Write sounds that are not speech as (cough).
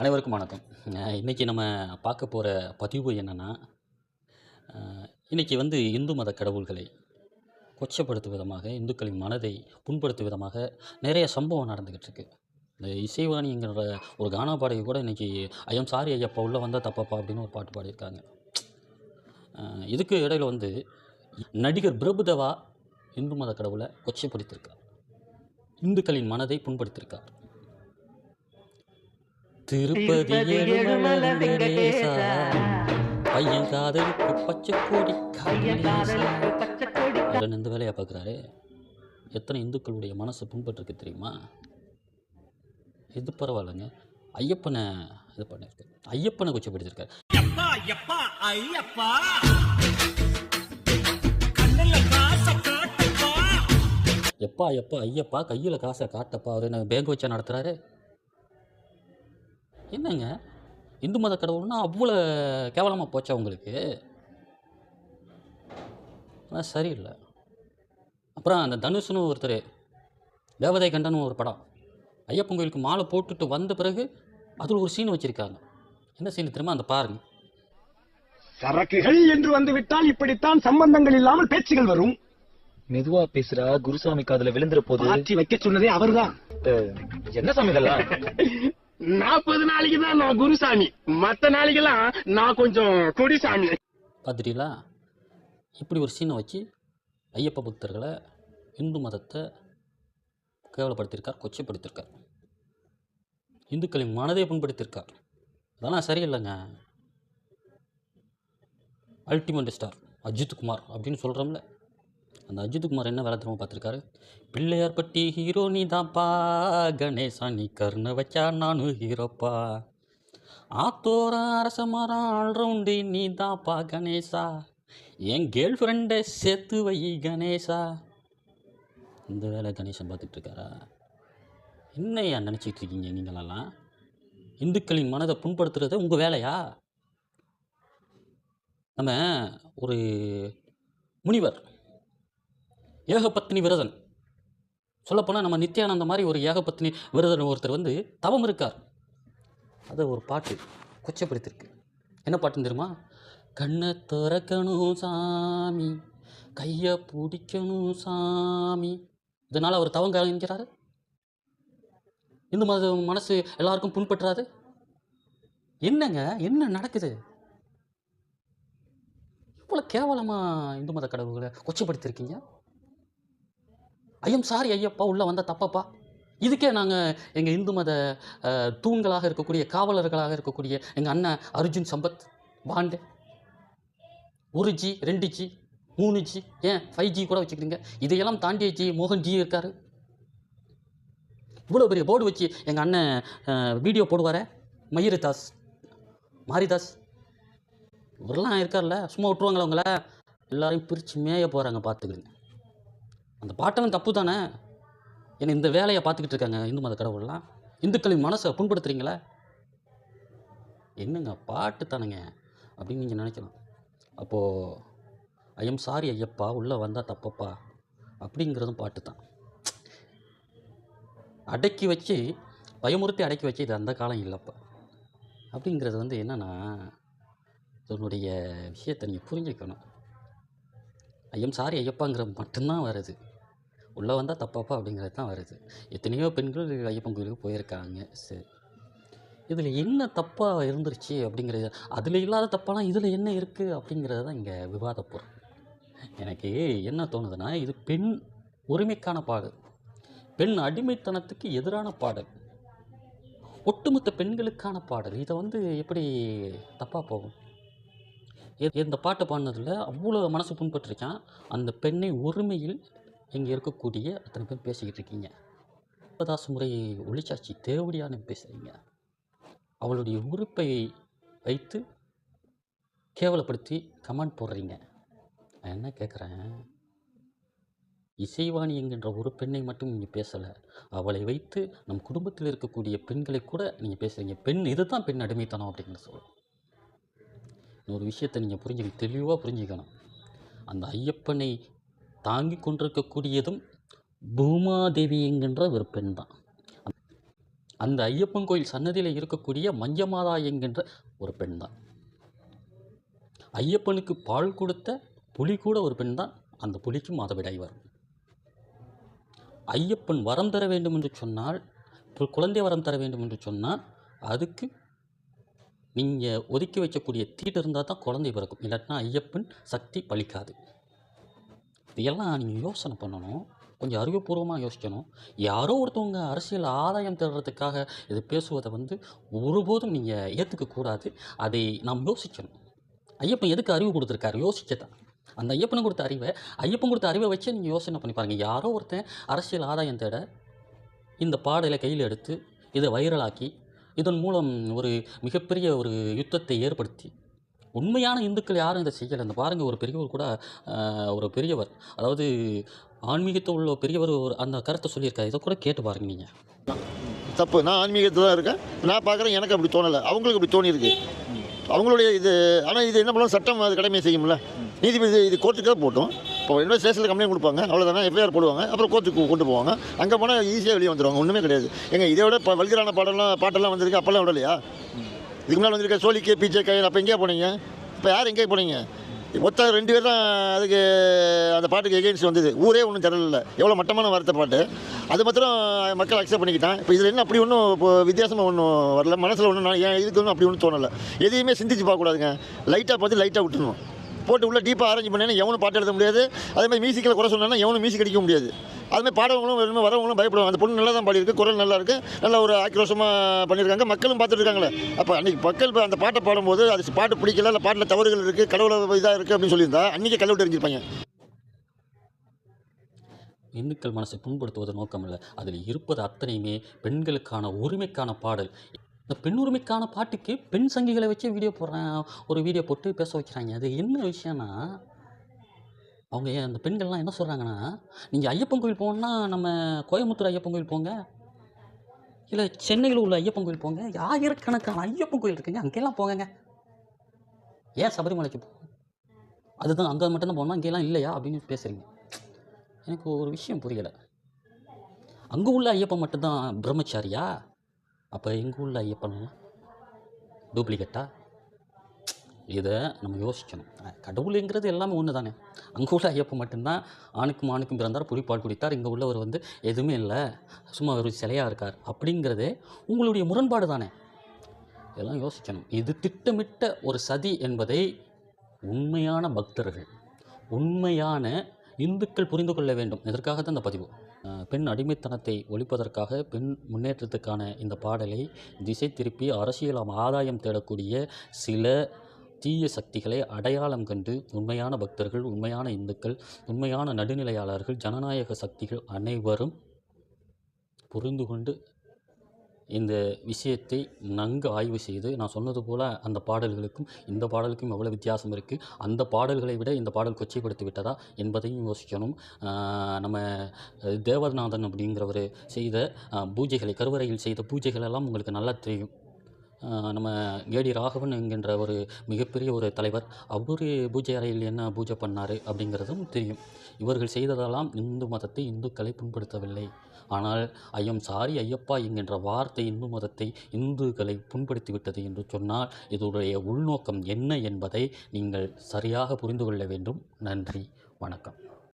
அனைவருக்கும் வணக்கம். இன்றைக்கி நம்ம பார்க்க போகிற பதிவு என்னென்னா இன்றைக்கி வந்து இந்து மத கடவுள்களை கொச்சப்படுத்தும் விதமாக இந்துக்களின் மனதை புண்படுத்தும் விதமாக நிறைய சம்பவம் நடந்துக்கிட்டு இருக்குது இந்த இசைவாணிங்கிற ஒரு கானா பாடகி கூட இன்றைக்கி ஐயம் சாரி ஐயப்பா உள்ளே வந்தால் தப்பப்பா அப்படின்னு ஒரு பாட்டு பாடியிருக்காங்க. இதுக்கு இடையில வந்து நடிகர் பிரபுதேவா இந்து மத கடவுளை கொச்சைப்படுத்தியிருக்கார். இந்துக்களின் மனதை புண்படுத்தியிருக்கார். திருப்பதி வெங்கடேசா பையன் காதலுக்கு பச்சை கோடி அதில் இந்த வேலையை பார்க்குறாரு. எத்தனை இந்துக்களுடைய மனசு புண்பட்டிருக்கு தெரியுமா? இது பரவாயில்லைங்க. ஐயப்பனை இது பண்ணியிருக்காரு ஐயப்பனை கொச்சப்படுத்திருக்காரு எப்பா எப்பா ஐயப்பா. கண்ணுல காச காட்டுப்பா. எப்பா எப்பா ஐயப்பா கையில் காசை காட்டப்பா. அவர் என்ன பேங்க் வச்சா நடத்துகிறாரு என்னங்க? இந்து மத கடவுள்னா அவ்வளோ கேவலமாக போச்சா உங்களுக்கு? சரியில்லை. அப்புறம் அந்த தனுஷ்னு ஒருத்தர் தேவதை கண்டன்னு ஒரு படம். ஐயப்பன் கோயிலுக்கு மாலை போட்டுட்டு வந்த பிறகு அதில் ஒரு சீன் வச்சுருக்காங்க. என்ன சீன் தெரியுமா? அந்த பாருங்க. சரக்குகள் என்று வந்துவிட்டால் இப்படித்தான் சம்பந்தங்கள் இல்லாமல் பேச்சுகள் வரும். மெதுவா பேசுறா குருசாமி காதுல விழுந்துற போது. மாற்றி வைக்க சொன்னதே அவர்தான். என்ன சாமி இதெல்லாம்? (laughs) நாற்பது நாளைக்கு தான் நான் குருசாமி. மத்த நாளைக்கெல்லாம் நான் கொஞ்சம் கொடிசாமி. பார்த்துட்டீங்களா? இப்படி ஒரு சீனை வச்சு ஐயப்ப பக்தர்களை இந்து மதத்தை கேவலப்படுத்தியிருக்கார் கொச்சைப்படுத்தியிருக்கார். இந்துக்களின் மனதை புண்படுத்தியிருக்கார். அதெல்லாம் சரியில்லைங்க. அல்டிமேட் ஸ்டார் அஜித் குமார் அப்படின்னு சொல்கிறோம்ல அந்த அஜித் குமார் என்ன வேலை திரும்ப பார்த்துருக்காரு? பிள்ளையார் பட்டி ஹீரோ நீ தான்ப்பா கணேசா நீ கருணை வச்சா நானும் ஹீரோப்பா ஆத்தோர அரச மரம் ஆல்ரவுண்டு நீ தான்ப்பா கணேசா. என் கேர்ள் ஃப்ரெண்டை சேர்த்து வை கணேசா. இந்த வேலை கணேசன் பார்த்துட்டு இருக்காரா என்னையா நினச்சிட்டு இருக்கீங்க நீங்களெல்லாம் இந்துக்களின் மனதை புண்படுத்துறது உங்கள் வேலையா? நம்ம ஒரு முனிவர் ஏகபத்னி விரதன். சொல்லப்போனால் நம்ம நித்யானந்த மாதிரி ஒரு ஏகபத்னி விரதன் ஒருத்தர் வந்து தவம் இருக்கார். அதை ஒரு பாட்டு கொச்சப்படுத்திருக்கு. என்ன பாட்டுன்னு தெரியுமா? கண்ணை திறக்கணும் சாமி கையை பிடிக்கணும் சாமி. இதனால் அவர் தவம் கலைஞ்சாரு இந்து மத மனசு எல்லாருக்கும் புண்பற்றாது என்னங்க என்ன நடக்குது? இவ்வளோ கேவலமாக இந்து மத கடவுள்களை கொச்சப்படுத்திருக்கீங்க. ஐயம் சாரி ஐயப்பா உள்ளே வந்தால் தப்பப்பா. இதுக்கே நாங்கள் எங்கள் இந்து மத தூண்களாக இருக்கக்கூடிய காவலர்களாக இருக்கக்கூடிய எங்கள் அண்ணன் அர்ஜுன் சம்பத் பாண்டே. ஒரு ஜி ரெண்டு ஜி மூணு ஜி ஏன் ஃபைவ் ஜி கூட வச்சுக்கிறீங்க? இதையெல்லாம் தாண்டிய ஜி மோகன் ஜி இருக்கார். இவ்வளோ பெரிய போர்டு வச்சு எங்கள் அண்ணன் வீடியோ போடுவாரே? மயூரதாஸ் மாரிதாஸ். இவரெல்லாம் இருக்கார்ல சும்மா விட்டுருவாங்களா அவங்கள எல்லாரையும் பிரித்து மேய போகிறாங்க பார்த்துக்கிடுங்க அந்த பாட்டெல்லாம் தப்பு தானே? ஏன்னா இந்த வேலையை பார்த்துக்கிட்டு இருக்காங்க இந்து மத கடவுள்லாம். இந்துக்களின் மனசை புண்படுத்துறீங்களே? என்னங்க பாட்டு தானுங்க அப்படின்னு நீங்கள் நினைக்கலாம். அப்போது ஐயம் சாரி ஐயப்பா உள்ளே வந்தால் தப்பப்பா அப்படிங்கிறதும் பாட்டு தான். அடக்கி வச்சு பயமுறுத்தி அடக்கி வச்சு இது அந்த காலம் இல்லைப்பா. அப்படிங்கிறது வந்து என்னென்னா தன்னுடைய விஷயத்தை நீங்கள் புரிஞ்சுக்கணும். ஐயம் சாரி ஐயப்பாங்கிறது மட்டும்தான் வருது. உள்ளே வந்தால் தப்பாப்பா அப்படிங்கிறது தான் வருது. எத்தனையோ பெண்கள் ஐயப்பன் கோயிலுக்கு போயிருக்காங்க. சரி. இதில் என்ன தப்பாக இருந்துருச்சு அப்படிங்கிறது அதில் இல்லாத தப்பாலாம் இதில் என்ன இருக்குது அப்படிங்கிறது தான் இங்கே விவாத பொருள் எனக்கு என்ன தோணுதுன்னா இது பெண் உரிமைக்கான பாடல். பெண் அடிமைத்தனத்துக்கு எதிரான பாடல். ஒட்டுமொத்த பெண்களுக்கான பாடல். இதை வந்து எப்படி தப்பாக போகும்? இந்த பாட்டை பாடினதில் அவ்வளோ மனசு புண்பட்டிருக்கேன். அந்த பெண்ணை உரிமையில் இங்கே இருக்கக்கூடிய அத்தனை பேர் பேசிக்கிட்டு இருக்கீங்க. முப்பதாசு முறை ஒளிச்சாட்சி தேவடியான பேசுகிறீங்க அவளுடைய உறுப்பை வைத்து கேவலப்படுத்தி கமெண்ட் போடுறீங்க. நான் என்ன கேட்குறேன் இசைவாணி என்கின்ற ஒரு பெண்ணை மட்டும் நீங்கள் பேசலை. அவளை வைத்து நம் குடும்பத்தில் இருக்கக்கூடிய பெண்களை கூட நீங்கள் பேசுகிறீங்க பெண் இதுதான் பெண் அடிமைத்தனம் அப்படின்னு சொல்லுவோம் ஒரு விஷயத்தை நீங்கள் புரிஞ்சுக்கணும் தெளிவாக புரிஞ்சுக்கணும். அந்த ஐயப்பனை தாங்கி கொண்டிருக்கக்கூடியதும் பூமாதேவி என்கின்ற ஒரு பெண் தான். அந்த ஐயப்பன் கோயில் சன்னதியில் இருக்கக்கூடிய மஞ்சமாதா என்கின்ற ஒரு பெண் தான். ஐயப்பனுக்கு பால் கொடுத்த புலி கூட ஒரு பெண் தான். அந்த புலிக்கும் மாதவிடாய் வரும். ஐயப்பன் வரம் தர வேண்டும் என்று சொன்னால் குழந்தை வரம் தர வேண்டும் என்று சொன்னால் அதுக்கு நீங்கள் ஒதுக்கி வைக்கக்கூடிய தீட்டு இருந்தால் தான் குழந்தை பிறக்கும். இல்லாட்டினா ஐயப்பன் சக்தி பலிக்காது. இதையெல்லாம் நீங்கள் யோசனை பண்ணணும். கொஞ்சம் அறிவுபூர்வமாக யோசிக்கணும். யாரோ ஒருத்தவங்க அரசியல் ஆதாயம் தேடுறதுக்காக இது பேசுவதை வந்து ஒருபோதும் நீங்கள் ஏற்றுக்கக்கூடாது அதை நாம் யோசிக்கணும். ஐயப்பன் எதுக்கு அறிவு கொடுத்துருக்காரு? யோசிக்கத்தான். அந்த ஐயப்பன் கொடுத்த அறிவை ஐயப்பன் கொடுத்த அறிவை வச்சு நீங்கள் யோசனை பண்ணி பாருங்கள் யாரோ ஒருத்தன் அரசியல் ஆதாயம் தேட இந்த பாடலை கையில் எடுத்து இதை வைரலாக்கி இதன் மூலம் ஒரு மிகப்பெரிய ஒரு யுத்தத்தை ஏற்படுத்தி. உண்மையான இந்துக்கள் யாரும் இதை செய்யலை. இந்த பாருங்கள் ஒரு பெரியவர் கூட ஒரு பெரியவர் அதாவது ஆன்மீகத்தை உள்ள பெரியவர் ஒரு அந்த கருத்தை சொல்லியிருக்காரு. இதை கூட கேட்டு பாருங்க நீங்கள் தப்பு. நான் ஆன்மீகத்தில் தான் இருக்கேன். நான் பார்க்குறேன் எனக்கு அப்படி தோணலை. அவங்களுக்கு அப்படி தோணியிருக்கு. அவங்களுடைய இது ஆனால் இது என்ன பண்ணலாம் சட்டம் அது கடமையை செய்யும்ல. நீதிபதி இது கோர்ட்டுக்காக போட்டோம். இப்போ என்ன ஸ்டேஷனில் கம்ப்ளைண்ட் கொடுப்பாங்க. அவ்வளோதானே எஃப்ஐஆர் போடுவாங்க. அப்புறம் கோர்ட்டுக்கு கொண்டு போவாங்க. அங்கே போனால் ஈஸியாக வெளியே வந்துடுவாங்க ஒன்றுமே கிடையாது. எங்கள் இதை விட இப்போ வல்கரான பாடலாம் பாட்டெல்லாம் வந்திருக்கு. அப்போல்லாம் விடலையா? இதுக்கு முன்னால் வந்திருக்க சோழிக்கே பீச்சே கையில் அப்போ எங்கேயா போனீங்க? இப்போ யார் எங்கேயே போனீங்க? மொத்தம் ரெண்டு பேர் தான் அதுக்கு அந்த பாட்டுக்கு எகெயின்ஸ்ட் வந்தது. ஊரே ஒன்றும் தரல. எவ்வளோ மட்டமான வார்த்தை பாட்டு. அது மாத்திரம் மக்கள் அக்செப்ட் பண்ணிக்கிட்டான் இப்போ இதில் என்ன அப்படி ஒன்றும் இப்போ வித்தியாசமாக ஒன்றும் வரல. மனசில் ஒன்றும் நான் ஏன் இதுக்கு ஒன்றும் அப்படி ஒன்றும் தோணலை. எதையுமே சிந்திச்சு பார்க்கக்கூடாதுங்க. லைட்டாக பார்த்து லைட்டாக விட்டுணும் போட்டு உள்ள டீப்பாக அரேஞ்ச் பண்ணேன்னா எவனும் பாட்டு எழுத முடியாது. அதே மாதிரி மியூசிக்கில் குறை சொன்னா எவனும் மியூசிக் அடிக்க முடியாது. அதுமாதிரி பாடவங்களும் வரவங்களும் பயப்படுவாங்க. அந்த பொண்ணு நல்லா தான் பாடியிருக்கு குரல் நல்லா இருக்கு நல்ல ஒரு ஆக்ரோஷமாக பண்ணியிருக்காங்க. மக்களும் பார்த்துட்டு இருக்காங்களே அப்போ அன்றைக்கி மக்கள் இப்போ அந்த பாட்டை பாடும்போது அது பாட்டு பிடிக்கல இல்லை பாட்டில் தவறுகள் இருக்குது கடவுளை இதாக இருக்குது அப்படின்னு சொல்லியிருந்தா அன்றைக்கி கடவுள் தெரிஞ்சிருப்பாங்க. இந்துக்கள் மனசை புண்படுத்துவது இல்லை அதில் இருப்பது அத்தனையுமே பெண்களுக்கான உரிமைக்கான பாடல். இந்த பெண் உரிமைக்கான பாட்டுக்கு பெண் சங்கிகளை வச்சு வீடியோ போடுறேன் ஒரு வீடியோ போட்டு பேச வைக்கிறாங்க. அது என்ன விஷயம்னா அவங்க அந்த பெண்கள்லாம் என்ன சொல்கிறாங்கன்னா நீங்கள் ஐயப்பன் கோயில் போகணுன்னா நம்ம கோயம்புத்தூர் ஐயப்பன் கோயில் போங்க. இல்லை சென்னையில் உள்ள ஐயப்பன் கோயில் போங்க. ஆயிரக்கணக்கான ஐயப்பன் கோயில் இருக்குங்க. அங்கெல்லாம் போங்க ஏன் சபரிமலைக்கு போ? அதுதான் அங்கே மட்டும்தான் போகணும்? இங்கெல்லாம் இல்லையா? அப்படின்னு பேசுகிறீங்க எனக்கு ஒரு விஷயம் புரியலை. அங்கே உள்ள ஐயப்பன் மட்டும்தான் பிரம்மச்சாரியா? அப்போ எங்கள் உள்ள ஐயப்பன்லாம் டூப்ளிகேட்டா இதை நம்ம யோசிக்கணும். கடவுளுங்கிறது எல்லாமே ஒன்று தானே அங்கே உள்ள ஐயப்பன் மட்டும்தான் ஆணுக்கும் ஆணுக்கும் பிறந்தார் புலிப்பால் குடித்தார். இங்கே உள்ளவர் வந்து எதுவுமே இல்லை. சும்மா ஒரு சிலையாக இருக்கார். அப்படிங்கிறதே உங்களுடைய முரண்பாடு தானே இதெல்லாம் யோசிக்கணும். இது திட்டமிட்ட ஒரு சதி என்பதை உண்மையான பக்தர்கள் உண்மையான இந்துக்கள் புரிந்து கொள்ள வேண்டும். இதற்காக தான் இந்த பதிவு? பெண் அடிமைத்தனத்தை ஒழிப்பதற்காக பெண் முன்னேற்றத்துக்கான இந்த பாடலை திசை திருப்பி அரசியல் ஆதாயம் தேடக்கூடிய சில தீய சக்திகளை அடையாளம் கண்டு உண்மையான பக்தர்கள் உண்மையான இந்துக்கள் உண்மையான நடுநிலையாளர்கள் ஜனநாயக சக்திகள் அனைவரும் புரிந்து கொண்டு இந்த விஷயத்தை நன்கு ஆய்வு செய்து நான் சொன்னது போல் அந்த பாடல்களுக்கும் இந்த பாடலுக்கும் எவ்வளோ வித்தியாசம் இருக்குது அந்த பாடல்களை விட இந்த பாடல் கொச்சைப்படுத்தி விட்டதா என்பதையும் யோசிக்கணும். நம்ம தேவநாதன் அப்படிங்கிறவர் செய்த பூஜைகளை கருவறையில் செய்த பூஜைகள் எல்லாம் உங்களுக்கு நல்லா தெரியும். நம்ம ஏடி ராகவன் என்கின்ற ஒரு மிகப்பெரிய ஒரு தலைவர் அவர் பூஜை அறையில் என்ன பூஜை பண்ணார் அப்படிங்கிறதும் தெரியும். இவர்கள் செய்ததெல்லாம் இந்து மதத்தை இந்துக்களை புண்படுத்தவில்லை. ஆனால் ஐயம் சாரி ஐயப்பா என்கின்ற வார்த்தை இந்து மதத்தை இந்துக்களை புண்படுத்திவிட்டது என்று சொன்னால் இதனுடைய உள்நோக்கம் என்ன என்பதை நீங்கள் சரியாக புரிந்து கொள்ள வேண்டும். நன்றி. வணக்கம்.